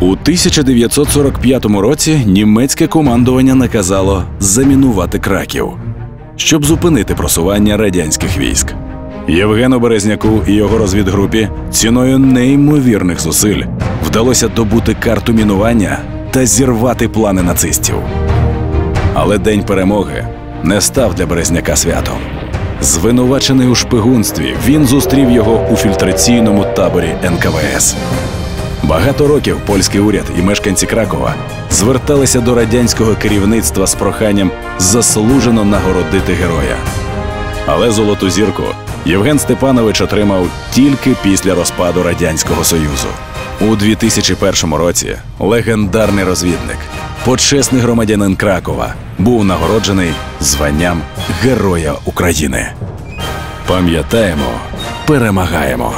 У 1945 році німецьке командування наказало замінувати Краків, щоб зупинити просування радянських військ. Євгену Березняку і його розвідгрупі ціною неймовірних зусиль вдалося добути карту мінування та зірвати плани нацистів. Але день перемоги не став для Березняка святом. Звинувачений у шпигунстві, він зустрів його у фільтраційному таборі НКВС. Багато років польський уряд і мешканці Кракова зверталися до радянського керівництва з проханням заслужено нагородити героя. Але золоту зірку Євген Степанович отримав тільки після розпаду Радянського Союзу. У 2001 році легендарний розвідник, почесний громадянин Кракова, був нагороджений званням Героя України. Пам'ятаємо, перемагаємо.